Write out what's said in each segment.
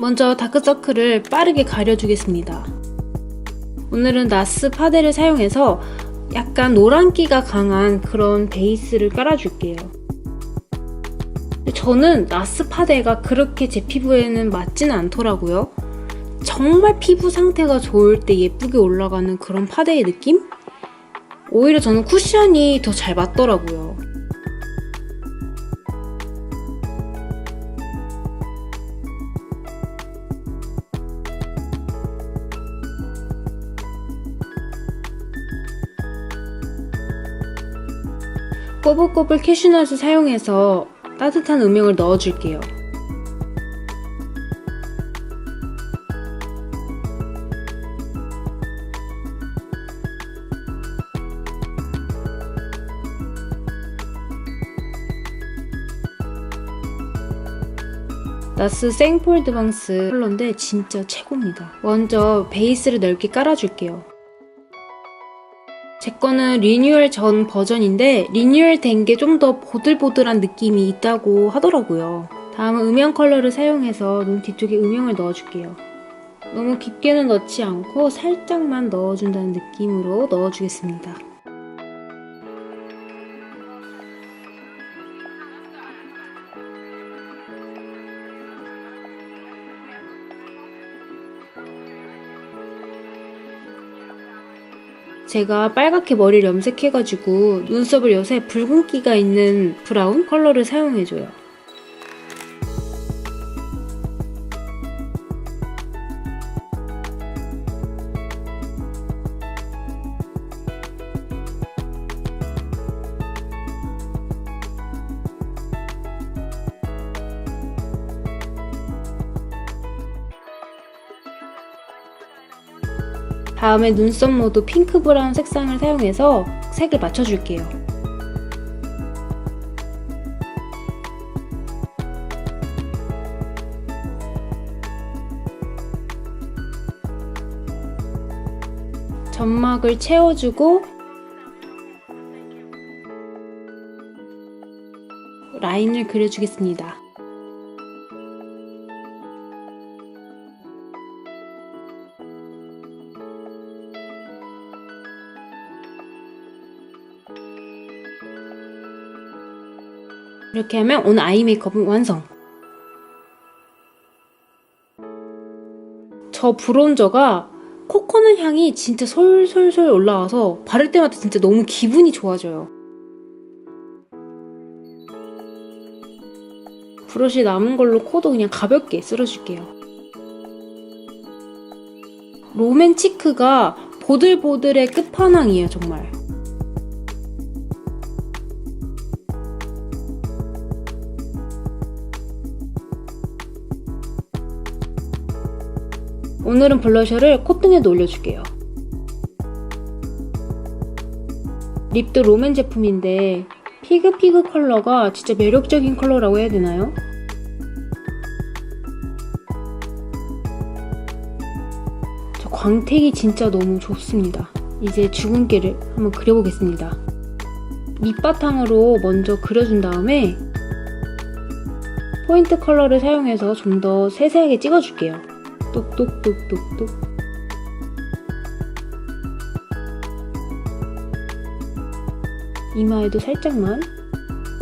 먼저 다크서클을 빠르게 가려주겠습니다. 오늘은 나스 파데를 사용해서 약간 노란기가 강한 그런 베이스를 깔아줄게요. 저는 나스 파데가 그렇게 제 피부에는 맞지는 않더라고요. 정말 피부 상태가 좋을 때 예쁘게 올라가는 그런 파데의 느낌? 오히려 저는 쿠션이 더 잘 맞더라고요. 꼬불꼬불 캐슈넛을 사용해서 따뜻한 음영을 넣어줄게요. 나스 생폴드방스 컬러인데 진짜 최고입니다. 먼저 베이스를 넓게 깔아줄게요. 제 거는 리뉴얼 전 버전인데 리뉴얼 된 게 좀 더 보들보들한 느낌이 있다고 하더라고요. 다음은 음영 컬러를 사용해서 눈 뒤쪽에 음영을 넣어줄게요. 너무 깊게는 넣지 않고 살짝만 넣어준다는 느낌으로 넣어주겠습니다. 제가 빨갛게 머리를 염색해가지고 눈썹을 요새 붉은기가 있는 브라운 컬러를 사용해줘요. 다음에 눈썹 모두 핑크 브라운 색상을 사용해서 색을 맞춰줄게요. 점막을 채워주고 라인을 그려주겠습니다. 이렇게 하면 오늘 아이 메이크업은 완성! 저 브론저가 코코넛 향이 진짜 솔솔솔 올라와서 바를 때마다 진짜 너무 기분이 좋아져요. 브러쉬 남은 걸로 코도 그냥 가볍게 쓸어줄게요. 로맨치크가 보들보들의 끝판왕이에요, 정말. 오늘은 블러셔를 콧등에도 올려줄게요. 립도 롬앤 제품인데 피그피그 컬러가 진짜 매력적인 컬러라고 해야 되나요? 저 광택이 진짜 너무 좋습니다. 이제 주근깨를 한번 그려보겠습니다. 밑바탕으로 먼저 그려준 다음에 포인트 컬러를 사용해서 좀 더 세세하게 찍어줄게요. 똑똑똑똑똑 이마에도 살짝만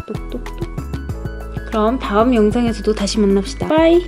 똑똑똑 그럼 다음 영상에서도 다시 만납시다. 빠이